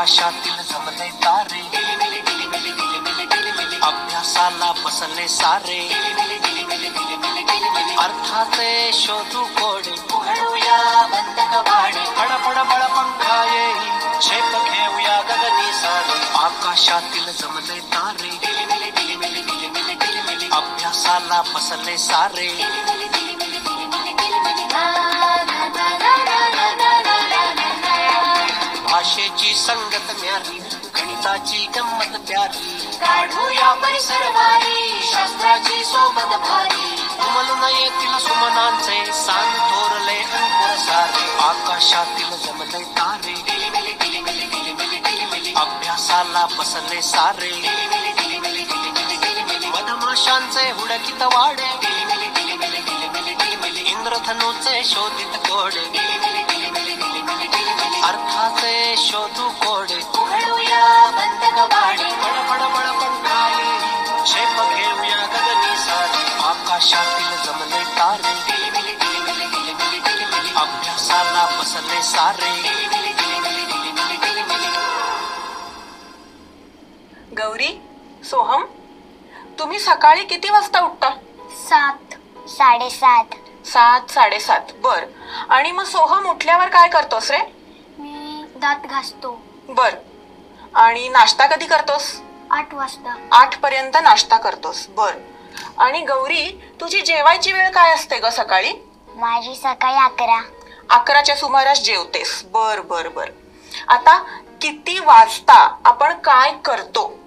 आकाशातील जमले तारे. अभ्यासाला बसले सारे. अर्थाचे शोधू कोडे. उघडूया बंद कबाडे फडफड बळ पंखा येई झेप घेऊया गगनी सारे. आकाशातील जमले तारे. अभ्यासाला बसले सारे. संगत न्यारी गणिताची गंमत प्यारी. काढूया परिसर वारी शास्त्राची सोबत भारी. उमलून येतील सुमनांचे सांग थोरले अंकुर सारे आकाशातील जमले तारे. अभ्यासाला बसले सारे. मधमाशांचे हुडकीत वाडे. इंद्रधनुचे शोधित कोडे अर्थाचे शोधू अभ्यासाला बसले सारे गौरी सोहम तुम्ही सकाळी किती वाजता उठता? सात साडेसात. सात साडेसात. बर. आणि मग सोहम उठल्यावर काय करतोस रे? मी दात घासतो. बर. आणि नाश्ता कधी करतोस? आठ वाजता. आठ पर्यंत नाश्ता करतोस. बर. आणि गौरी तुझी जेवायची वेळ काय असते ग सकाळी? माझी सकाळी अकरा. अकराच्या सुमारास जेवतेस. बर बर बर. आता किती वाजता आपण काय करतो?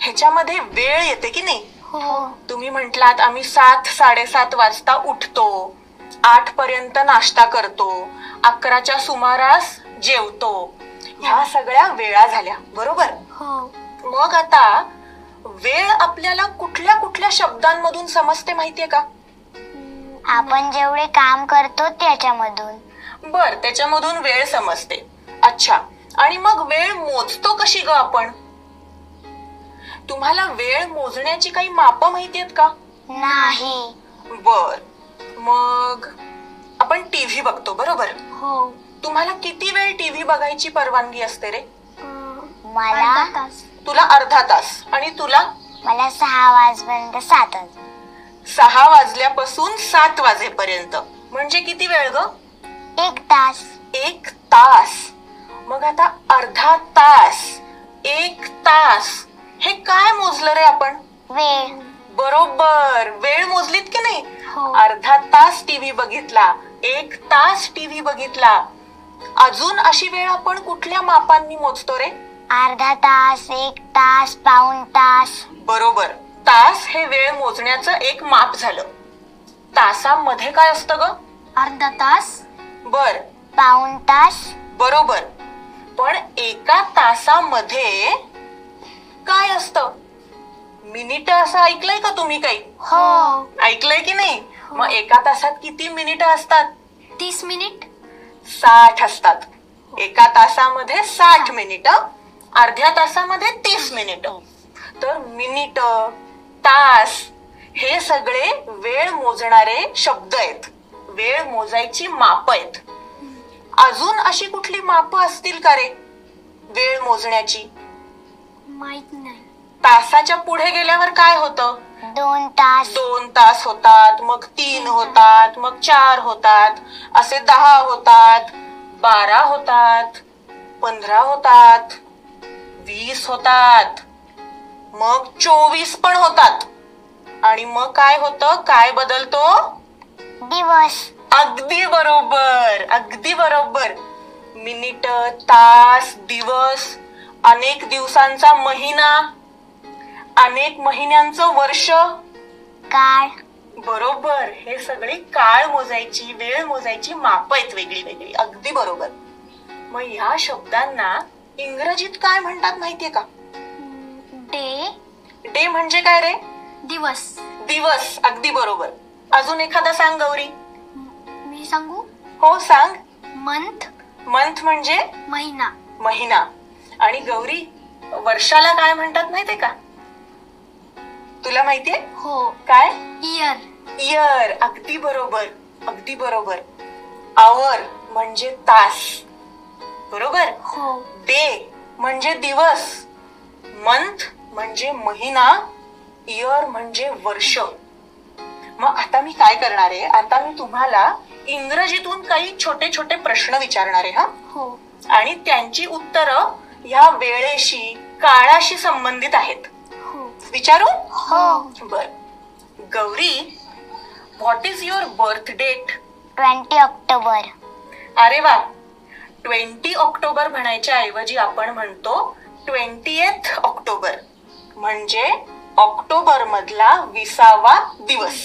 ह्याच्यामध्ये वेळ येते की नाही? हो. तुम्ही म्हटलात आम्ही सात साडेसात वाजता उठतो. आठ पर्यंत नाश्ता करतो. अकराच्या सुमारास जेवतो. ह्या सगळ्या वेळा झाल्या. बरोबर? हो. मग आता वेळ आपल्याला कुठल्या कुठल्या शब्दांमधून समजते माहितीये का? आपण जेवढे काम करतो त्याच्यामधून. बर त्याच्यामधून वेळ समजते. अच्छा आणि मग वेळ मोजतो कशी ग आपण? तुम्हाला वेळ मोजण्याची काही माप माहितीयेत का? नाही. बर मग आपण टीव्ही बघतो बरोबर? हो. तुम्हाला किती वेळ टीव्ही बघायची परवानगी असते रे? मला तुला अर्धा तास. आणि तुला? मला सहा वाजपर्यंत सातच सहा वाजल्यापासून सात वाजेपर्यंत. म्हणजे किती वेळ ग? एक तास. एक तास. मग आता अर्धा तास. एक तास. हे काय मोजलं रे आपण? वेळ. बरोबर. वेळ मोजलीत की नाही? हो. अर्धा तास टीव्ही बघितला. एक तास टीव्ही बघितला. अजून अशी वेळ आपण कुठल्या मापांनी मोजतो रे? अर्धा तास एक तास पाऊण तास. बरोबर. तास हे वेळ मोजण्याचं एक माप झालं. तासामध्ये काय असतं ग? अर्धा तास. बर. पाऊण तास. बरोबर. पण एका तासामध्ये काय असतं? मिनिट असं ऐकलंय का तुम्ही काही? हो. ऐकलंय की नाही? मग एका तासात किती मिनिट असतात? तीस मिनिट. साठ असतात. एका तासामध्ये साठ मिनिट. अर्ध्या तासामध्ये तीस मिनिट. तर मिनिट तास हे सगळे वेळ मोजणारे शब्द आहेत. वेळ मोजायची माप आहेत. अजून अशी कुठली माप असतील का रे? वेळ मोजण्याची. माहीत नाही. तासाच्या पुढे गेल्यावर काय होतं? दोन तास. दोन तास होतात मग तीन होतात मग चार होतात असे दहा होतात बारा होतात पंधरा होतात वीस होतात. मग चोवीस पण होतात. आणि मग काय होतं? काय बदलतो? दिवस. अगदी बरोबर. अगदी बरोबर. मिनिट तास दिवस अनेक दिवसांचा महिना अनेक महिन्यांचं वर्ष. काळ. बरोबर. हे सगळी काळ मोजायची वेळ मोजायची माप आहेत वेगळी वेगळी अगदी बरोबर. मग ह्या शब्दांना इंग्रजीत काय म्हणतात माहितीये का? डे. डे म्हणजे काय रे? दिवस. दिवस अगदी बरोबर. अजून एखादा सांग गौरी. मी सांगू? हो सांग. मंथ. मंथ म्हणजे? महिना. महिना. आणि गौरी वर्षाला काय म्हणतात माहितीये का? तुला माहितीये? हो. काय? इयर. इयर. अगदी बरोबर. अगदी बरोबर. आवर म्हणजे तास. बरोबर? हो. डे म्हणजे दिवस. मंथ म्हणजे महिना. इयर म्हणजे वर्ष. मग आता मी काय करणार आहे? आता मी तुम्हाला इंग्रजीतून काही छोटे छोटे प्रश्न विचारणार आहे हा? हो. आणि त्यांची उत्तरं ह्या वेळेशी काळाशी संबंधित आहेत. हो. विचारू? हो. बर. Gauri what is your birth date twenty October. अरे वा. ट्वेंटी ऑक्टोबर म्हणायच्या ऐवजी आपण म्हणतो ट्वेंटी ऑक्टोबर. म्हणजे ऑक्टोबर मधला विसावा दिवस.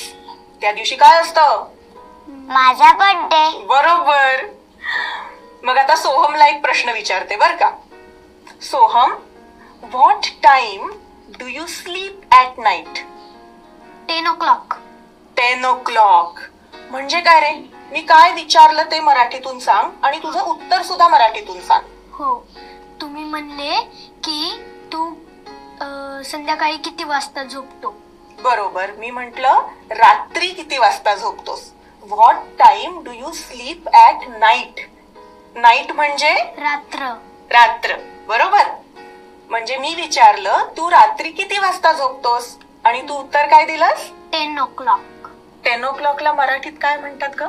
त्या दिवशी काय असतं? माझा बर्थडे बरोबर. मग आता सोहमला एक प्रश्न विचारते बर का. Soham what time do you sleep at night ten o'clock ten o'clock म्हणजे काय रे? मी काय विचारलं ते मराठीतून सांग आणि तुझं उत्तर सुद्धा मराठीतून सांग. हो. तुम्ही म्हणले की तू अ, संध्याकाळी किती वाजता झोपतो? बरोबर. मी म्हंटल रात्री किती वाजता झोपतोस? What time do you sleep at night night म्हणजे? रात्र. रात्र. बरोबर? म्हणजे मी विचारलं तू रात्री किती वाजता झोपतोस? आणि तू उत्तर काय दिलंस? टेन ओ क्लॉक टेन ओ क्लॉकला मराठीत काय म्हणतात ग?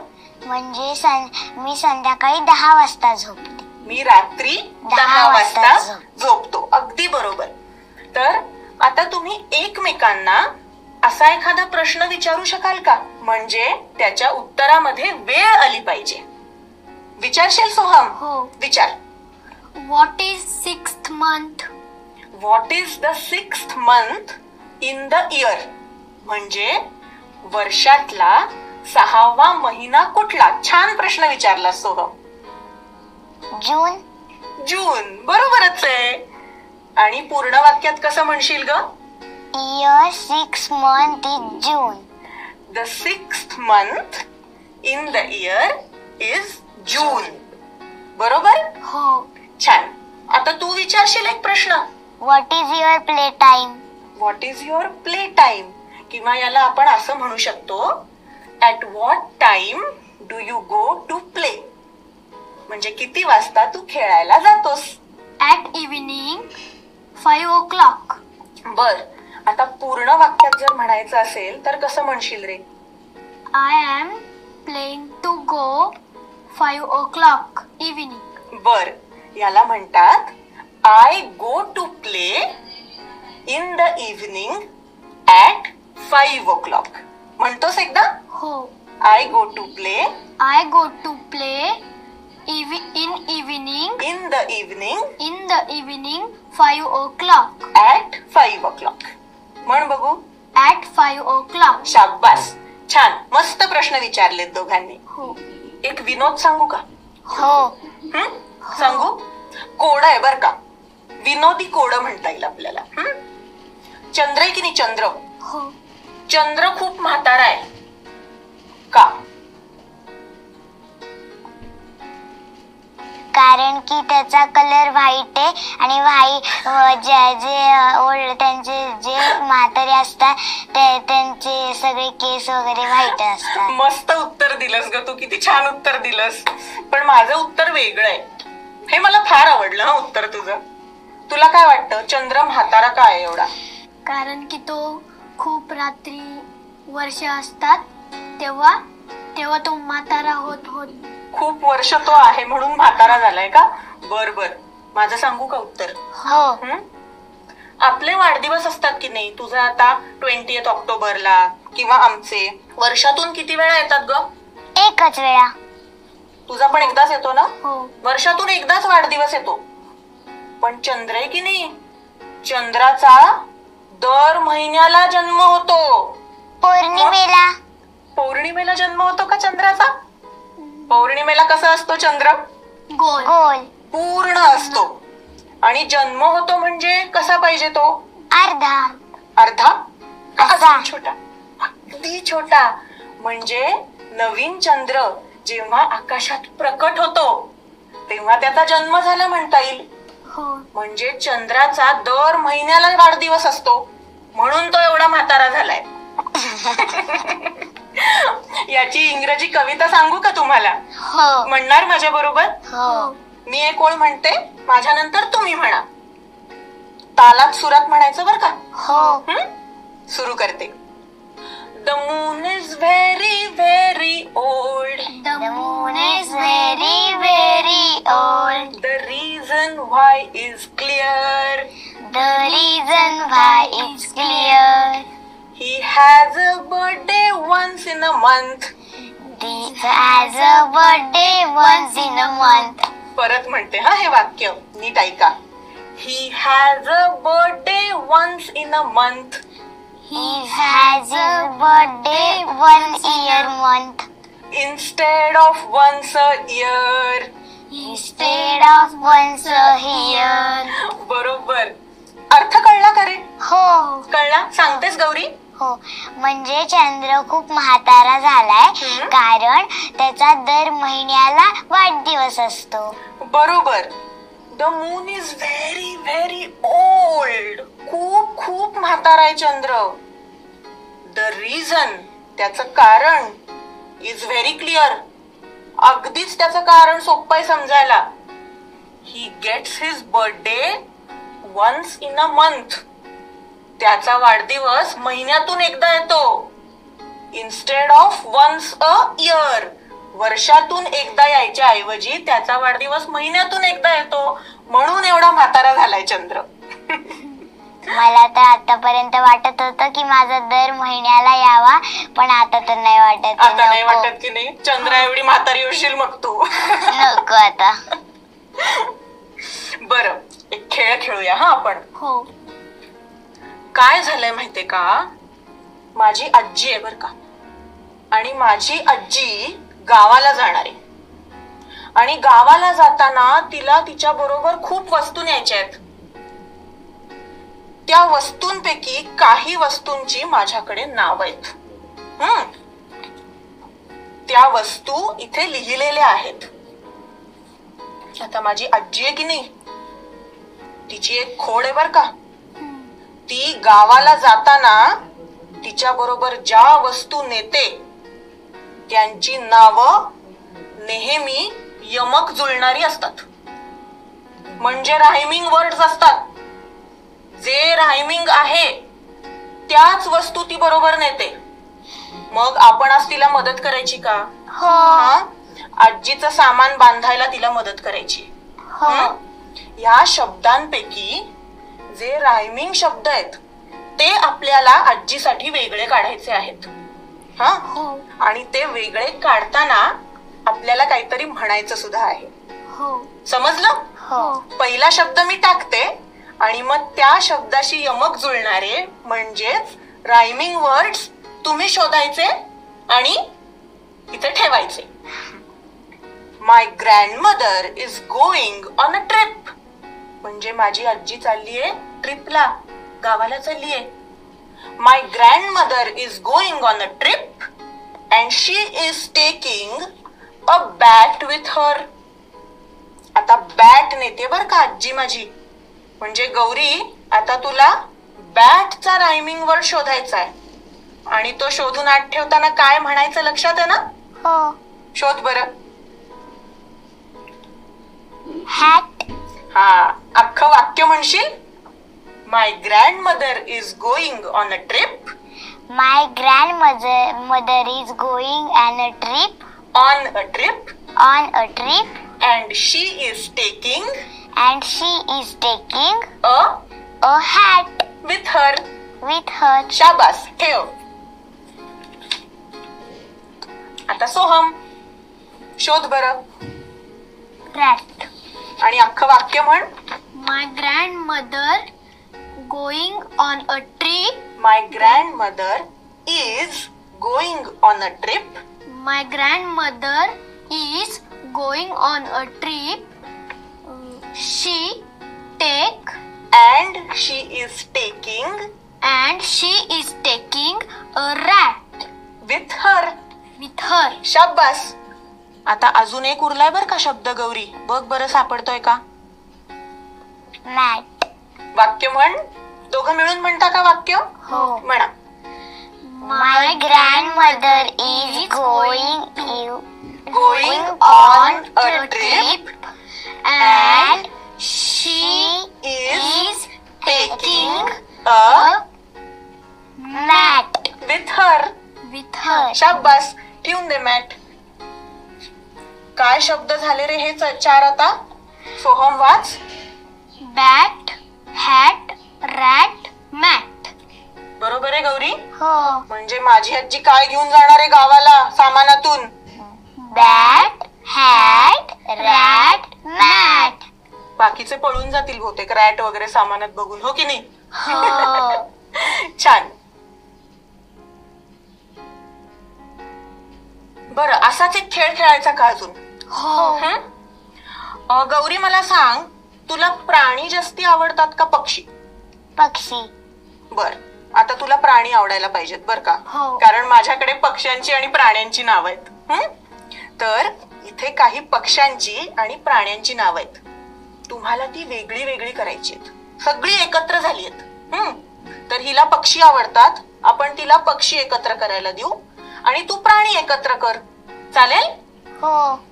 म्हणजे सं- मी संध्याकाळी दहा वाजता झोपते. मी रात्री दहा वाजता वाजता झोप. झोपतो. अगदी बरोबर. तर आता तुम्ही एकमेकांना असा एखादा प्रश्न विचारू शकाल का? म्हणजे त्याच्या उत्तरामध्ये वेळ आली पाहिजे. विचारशील सोहम? हो. विचार. What is six month what is the six month in the year म्हणजे वर्षातला सहावा महिना कुठला? छान प्रश्न विचारला सोहम. जून. जून. बरोबरच आहे. आणि पूर्ण वाक्यात कसं म्हणशील ग? Year six month is June the six month in the year is June बरोबर? हो. छान. आता तू विचारशील एक प्रश्न. What is your play time what is your play time किंवा याला आपण असं म्हणू शकतो at what time do you go to play म्हणजे किती वाजता तू खेळायला जातोस? At evening five o'clock बर. आता पूर्ण वाक्यात जर म्हणायचं असेल तर कसं म्हणशील रे? I am playing to go five o'clock evening बर. याला म्हणतात I go to play in the evening at five o'clock म्हणतोस एकदा? हो. I go to play I go to play in evening in the evening in the evening five o'clock at five o'clock म्हण बघू. At five o'clock शाब्बास छान. मस्त प्रश्न विचारलेत दोघांनी. हो. एक विनोद सांगू का? हो? हं? सांगू? कोड आहे बर का. विनोदी कोड म्हणता येईल आपल्याला. हं? चंद्र आहे की नाही चंद्र? हो. चंद्र खूप म्हातारा आहे. का? कारण की त्याचा कलर व्हाईट आहे आणि व्हाईट जे जे ओल्ड त्यांचे जे म्हातारे असतात ते त्यांचे सगळे केस वगैरे व्हाईट असतात. मस्त उत्तर दिलंस ग तू किती छान उत्तर दिलंस. पण माझं उत्तर वेगळं आहे. हे मला फार आवडलं हा उत्तर तुझं. तुला काय वाटतं? चंद्र म्हातारा का आहे एवढा? कारण की तो खूप रात्री वर्ष असतात तेव्हा तेव्हा तो म्हातारा होत होत. खूप वर्ष तो आहे म्हणून म्हातारा झालाय का? बर बर. माझं सांगू का उत्तर? हो. हं? आपले वाढदिवस असतात की नाही? तुझा आता ट्वेंटी ऑक्टोबरला किंवा आमचे. वर्षातून किती वेळा येतात ग? एकच वेळा. तुझा पण एकदाच येतो ना? हो. वर्षातून एकदाच वाढदिवस येतो. पण चंद्र आहे की नाही? चंद्राचा दर महिन्याला जन्म होतो. पौर्णिमेला. पौर्णिमेला जन्म होतो का चंद्राचा? पौर्णिमेला कसा असतो चंद्र? गोल. गोल. पूर्ण असतो. आणि जन्म होतो म्हणजे कसा पाहिजे तो? अर्धा. अर्धा? असा. अजून छोटा. अगदी छोटा. म्हणजे नवीन चंद्र जेव्हा आकाशात प्रकट होतो तेव्हा त्याचा जन्म झाला म्हणता येईल. हो. म्हणजे चंद्राचा दर महिन्याला वाढदिवस असतो. म्हणून तो एवढा म्हातारा झालाय. याची इंग्रजी कविता सांगू का तुम्हाला? हो. म्हणणार माझ्या बरोबर? हो. मी एक ओळ म्हणते माझ्यानंतर तुम्ही म्हणा. तालात सुरात म्हणायचं बरं का? हो. सुरू करते. The moon is very very old The moon is very, very old. The reason why is clear The reason why it's clear. He has a birthday once in a month This has a birthday once in a month. परत म्हणते हा हे वाक्य नीट ऐका he has a birthday once in a month He has a birthday one year month. Instead of once a year Instead of once a year. बरोबर अर्थ कळला का रे? हो. कळला? सांगतेस गौरी? हो. म्हणजे चंद्र खूप म्हातारा झालाय. हम्म. कारण त्याचा दर महिन्याला वाढदिवस असतो. बरोबर. The moon is very very old खूप खूप म्हातारा आहे चंद्र. द रिझन त्याचं कारण इज व्हेरी क्लिअर अगदीच त्याचं कारण सोपं आहे समजायला. He gets his birthday once in a month त्याचा वाढदिवस महिन्यातून एकदा येतो. Instead of once a year वर्षातून एकदा यायच्या ऐवजी त्याचा वाढदिवस महिन्यातून एकदा येतो. म्हणून एवढा म्हातारा झालाय चंद्र. मला तर आतापर्यंत वाटत होतं की माझा दर महिन्याला यावा पण आता तर नाही वाटत. आता नाही नको. वाटत की नाही. चंद्रा एवढी म्हातारी होशील मग तू. नको आता. बर. एक खेळ खेळूया हा आपण. हो. काय झालंय माहितीये का? माझी आजी आहे बर का. आणि माझी आजी गावाला जाणार. आहे आणि गावाला जाताना तिला तिच्या बरोबर खूप वस्तू न्यायच्या आहेत. त्या वस्तूंपैकी काही वस्तूंची माझ्याकडे नाव आहेत. हम्म त्या वस्तू इथे लिहिलेल्या आहेत. आता माझी आजी आहे की नाही? तिची एक खोड आहे बर का. ती गावाला जाताना तिच्या बरोबर ज्या वस्तू नेते त्यांची नावं नेहमी यमक जुळणारी असतात. म्हणजे रायमिंग वर्ड्स असतात. जे रायमिंग आहे त्याच वस्तू ती बरोबर नेते. मग आपण आज तिला मदत करायची का? हो. हा? आजीचं सामान बांधायला तिला मदत करायची. हो. हं? ह्या शब्दांपैकी जे रायमिंग शब्द आहेत ते आपल्याला आजीसाठी वेगळे काढायचे आहेत. हा? हो. आणि ते वेगळे काढताना आपल्याला काहीतरी म्हणायचं सुद्धा आहे. हो. समजलं? हो. पहिला शब्द मी टाकते आणि मग त्या शब्दाशी यमक जुळणारे म्हणजेच रायमिंग वर्ड्स तुम्ही शोधायचे आणि इथे ठेवायचे. My grandmother is going on a trip म्हणजे माझी आजी चाललीये ट्रिपला गावाला चाललीये. My grandmother is going on a trip and she is taking a bat with her आता बॅट नेते बर का आजी माझी. म्हणजे गौरी आता तुला बॅटचा रायमिंग वर्ड शोधायचा आहे आणि तो शोधून आत ठेवताना काय म्हणायचं लक्षात आहे ना? हो. शोध बरं. हॅट हा. वाक्य म्हणशील? My grand mother is going on a trip my grand mother mother is going on a trip on a trip on a trip and she is taking and she is taking a a hat with her with her शाबास ठेव आता सोहम. शोध बरं. Rat आणि अख्खं वाक्य म्हण. My grand mother going on a trip my grand mother is going on a trip My grandmother is going on a trip. She take and she is taking and she is taking a rat with her with her. शाबास. आता अजून एक उरलाय बर का शब्द गौरी? बघ बरं सापडतोय का? मॅट. वाक्य म्हण. दोघं मिळून म्हणता का वाक्य? हो. म्हणा. My grandmother is going you going on a trip And she is making a mat with her with her शाबास. ठेवून दे मॅट काय शब्द झाले रे हे चार आता? सोहम वाच. बॅट हॅट रॅट मॅट बरोबर आहे गौरी? हो. म्हणजे माझी आजी काय घेऊन जाणार आहे गावाला सामानातून? बॅट हॅट रॅट मॅट बाकीचे पळून जातील बहुतेक रॅट वगैरे सामानात बघून हो की नाही? हो. छान. बरं असाच एक खेळ खेळायचा का अजून? हो. हं? अं, गौरी मला सांग तुला प्राणी जास्ती आवडतात का पक्षी? पक्षी. बर. आता तुला प्राणी आवडायला पाहिजेत बर का? हो. कारण माझ्याकडे पक्ष्यांची आणि प्राण्यांची नाव आहेत. हं? तर इथे काही पक्ष्यांची आणि प्राण्यांची नाव आहेत. तुम्हाला ती वेगळी वेगळी करायची आहेत. सगळी एकत्र झाली आहेत हं? तर हिला पक्षी आवडतात. आपण तिला पक्षी एकत्र करायला देऊ. आणि तू प्राणी एकत्र कर. चालेल? हो.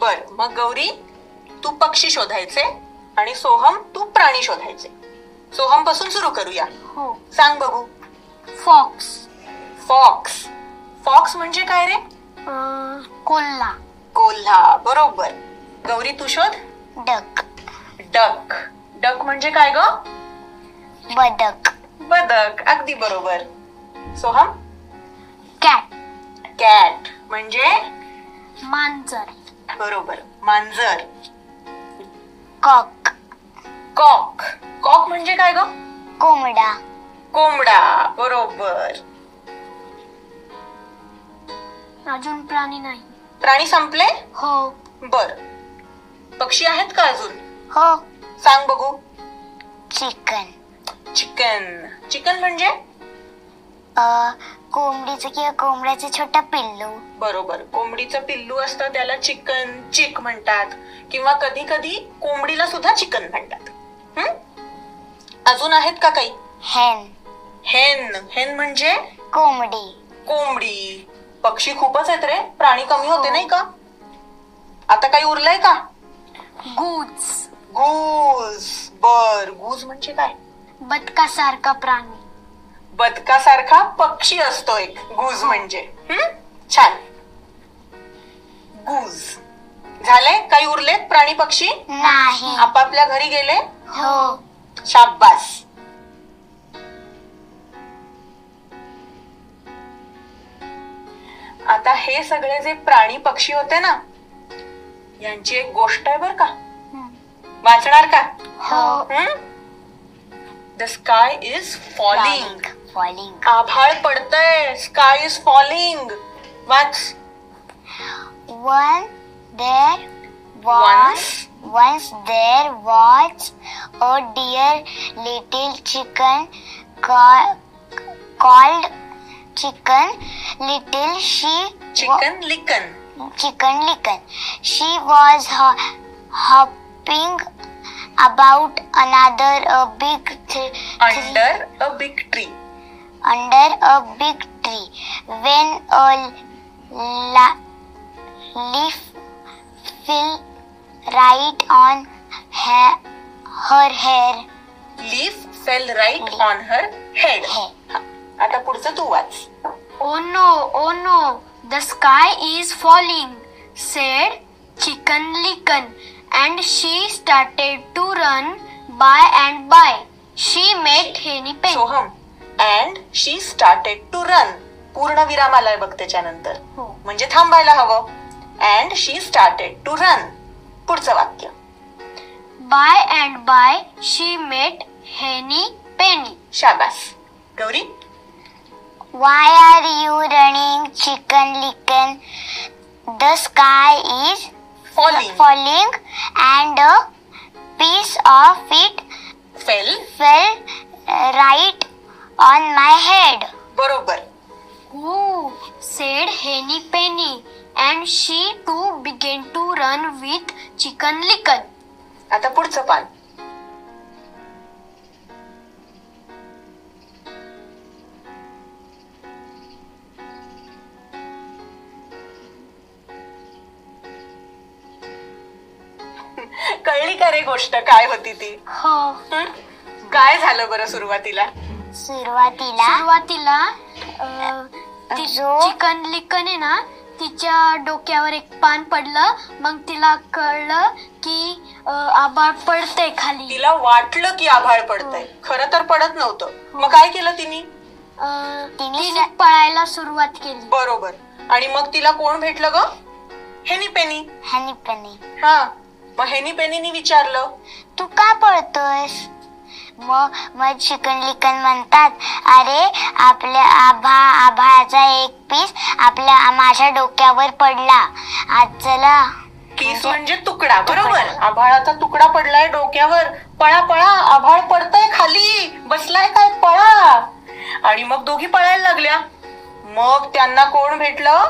बर मग गौरी तू पक्षी शोधायचे आणि सोहम तू प्राणी शोधायचे. सोहमपासून सुरू करूया. हो. सांग बघू. फॉक्स फॉक्स फॉक्स म्हणजे काय रे? कोल्हा. कोल्हा बरोबर. गौरी तू शोध. डक डक डक म्हणजे काय ग? बदक. बदक अगदी बरोबर. सोहम? कॅट कॅट म्हणजे? मांजर. बरोबर. मांजर. कॉक. कॉक. कॉक म्हणजे काय ग? कोंबडा. कोंबडा. बरोबर. अजून प्राणी नाही. प्राणी संपले? हो. बर. पक्षी आहेत का अजून? हो. सांग बघू. चिकन. चिकन. चिकन म्हणजे? अ, कोंबडीचं किंवा कोंबड्याचं छोटं पिल्लू. बरोबर. कोंबडीचं पिल्लू असतं त्याला चिकन चिक म्हणतात. किंवा कधी कधी कोंबडीला सुद्धा चिकन म्हणतात. हं? अजून आहेत का काही? हेन हेन हेन म्हणजे? कोंबडी. कोंबडी. पक्षी खूपच आहेत रे. प्राणी कमी होते नाही का? आता काही उरलंय का? गूज. गूज बर. गूज म्हणजे काय? बदकासारखा प्राणी. बदकासारखा पक्षी असतो एक. गूज म्हणजे. हं? छान. गूज. झाले? काही उरलेत प्राणी पक्षी? नाही. आपापल्या घरी गेले? हो. शाब्बास आता हे सगळे जे प्राणी पक्षी होते ना यांची एक गोष्ट आहे बर का. वाचणार का? हो. The sky is falling falling आभाळ पडतंय sky is falling watch one there Once. was once there was a dear little chicken ca- called chicken little she chicken licken chicken licken she was ho- hopping about another a big th- tree under a big tree Under a big tree when a la- leaf fell right on ha- her hair. Leaf fell right on her head आता पुढचं तू वाच Oh no, oh no, the sky is falling, said Chicken Licken, and she started to run by and by. She met Henny Penny. Soham and she started to run पूर्ण विराम आलाय बघ त्याच्यानंतर हो. म्हणजे थांबायला हवं and she started to run पुढचं वाक्य By and by, she met Henny Penny. शाबास Gauri Why are you running, chicken licken? The sky is falling falling, and a piece of it fell fell uh, right on my head बरोबर. Who said Henny Penny and she to begin to run with chicken licken आता पुढचं पान. कळली का रे गोष्ट? काय होती ती? हो? काय झालं बरं सुरुवातीला? सुरुवातीला सुरुवातीला अं, ती जो- चिकन लिकन आहे ना तिच्या डोक्यावर एक पान पडलं मग तिला कळलं की अं, आभाळ पडतंय खाली. तिला वाटलं की आभाळ पडतंय. खरं तर पडत नव्हतं. मग काय केलं तिने? अं, तिने तिने पळायला सुरुवात केली. बरोबर. आणि मग तिला कोण भेटलं ग? हेनी पेनी. हनी पनी. हा. मग हेनी पेनीनी विचारलं. तू का पळतोयस? मग मग चिकन लिकन म्हणतात. अरे आपल्या आभा आभाळाचा एक पीस आपल्या माझ्या डोक्यावर पडला. आज चला. पीस म्हणजे तुकडा. बरोबर? आभाळाचा तुकडा पडलाय डोक्यावर. पळा पळा आभाळ पडतंय खाली. बसलाय काय? पळा. आणि मग दोघी पळायला लागल्या. मग त्यांना कोण भेटलं?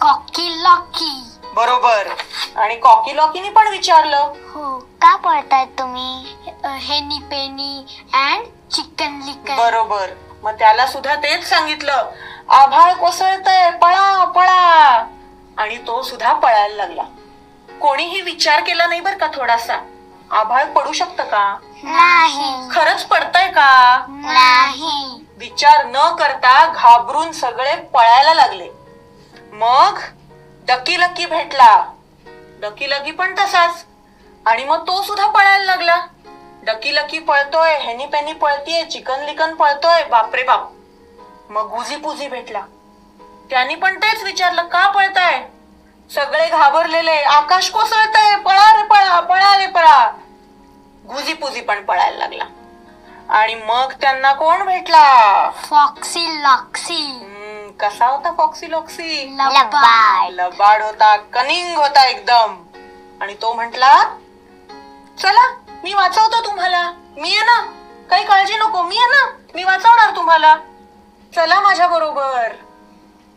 Cocky Locky. बरोबर. आणि कॉकी लॉकीनी पण विचारलं. हो का पळताय तुम्ही? हेनी पेनी अँड चिकन लिकन बरोबर. मग त्याला सुद्धा तेच सांगितलं. आभाळ कोसळतय पळा पळा. आणि तो सुद्धा पळायला लागला. कोणीही विचार केला नाही बर का थोडासा. आभाळ पडू शकतं का? नाही. खरंच पडतंय का? नाही. विचार न करता घाबरून सगळे पळायला लागले. मग? डकी लकी भेटला. डकी लकी पण तसाच. आणि मग तो सुद्धा पळायला लागला. डकी लकी पळतोय हेनी पेनी पळतीये चिकन लिकन पळतोय बापरे बाप. मग गुजी पुजी भेटला. त्यांनी पण तेच विचारलं का पळताय? सगळे घाबरलेले आकाश कोसळतय पळा रे पळा पळा रे पळा. गुजी पुजी पण पळायला लागला. आणि मग त्यांना कोण भेटला? Foxy Loxy. कसा होता फॉक्सी लॉक्सी लबाड. लबाड होता कनिंग होता एकदम. आणि तो म्हंटला चला मी वाचवतो तुम्हाला. मी आहे ना काही काळजी नको. मी आहे ना मी वाचवणार तुम्हाला. चला माझ्या बरोबर.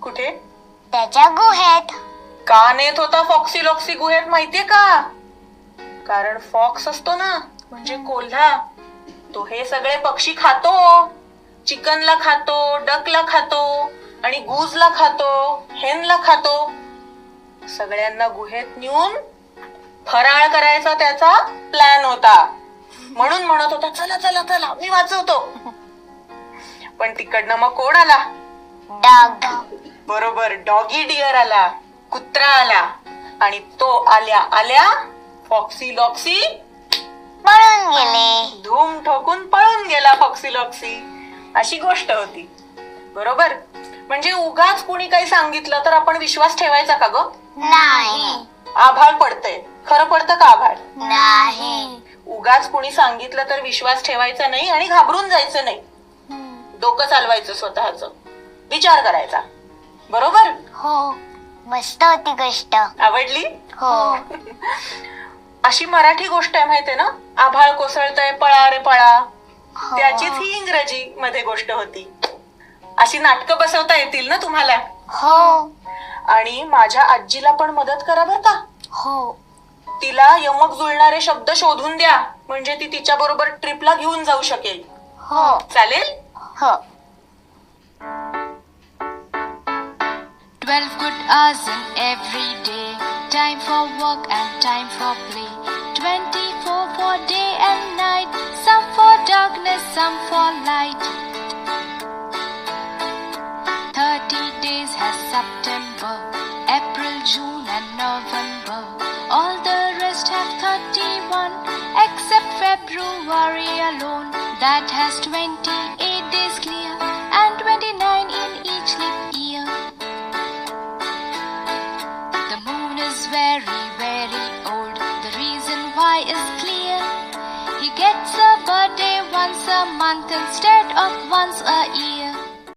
कुठे? त्याच्या गुहेत. का नेत होता फॉक्सी लॉक्सी गुहेत माहितीये का? कारण फॉक्स असतो ना म्हणजे कोल्हा. तो हे सगळे पक्षी खातो. चिकनला खातो डकला खातो. आणि गूजला खातो हेनला खातो. सगळ्यांना गुहेत नेऊन फराळ करायचा त्याचा प्लॅन होता. म्हणून म्हणत होता चला चला चला मी वाचवतो. पण तिकडनं मग कोण आला? डग बरोबर डॉगी डिअर आला कुत्रा आला. आणि तो आल्या आल्या फॉक्सी लॉक्सी पळून गेले. धूम ठोकून पळून गेला फॉक्सी लॉक्सी अशी गोष्ट होती. बरोबर? म्हणजे उगाच कुणी काही सांगितलं तर आपण विश्वास ठेवायचा का ग? नाही. आभाळ पडतंय. खरं पडतं का आभाळ? नाही. उगाच कुणी सांगितलं तर विश्वास ठेवायचा नाही आणि घाबरून जायचं नाही. डोकं चालवायचं स्वतःच. विचार करायचा. बरोबर? हो. मस्त होती गोष्ट. आवडली? हो. अशी मराठी गोष्ट आहे माहितीये ना? आभाळ कोसळतय पळा रे पळा. हो. त्याचीच ही इंग्रजी मध्ये गोष्ट होती. अशी नाटकं बसवता येतील ना तुम्हाला हो आणि माझ्या आजीला पण मदत करा बर का हो तिला यमक जुळणारे शब्द शोधून द्या म्हणजे ती तिच्या बरोबर ट्रिपला घेऊन जाऊ शकेल हो चालेल हो Twelve good hours in every day. Time for work and time for play. Twenty-four for day and night. Some for darkness, some for light. June, and November. All the rest have thirty-one, except February alone. That has twenty-eight days clear, and twenty-nine in each leap year. The moon is very, very old. The reason why is clear. He gets a birthday once a month instead of once a year.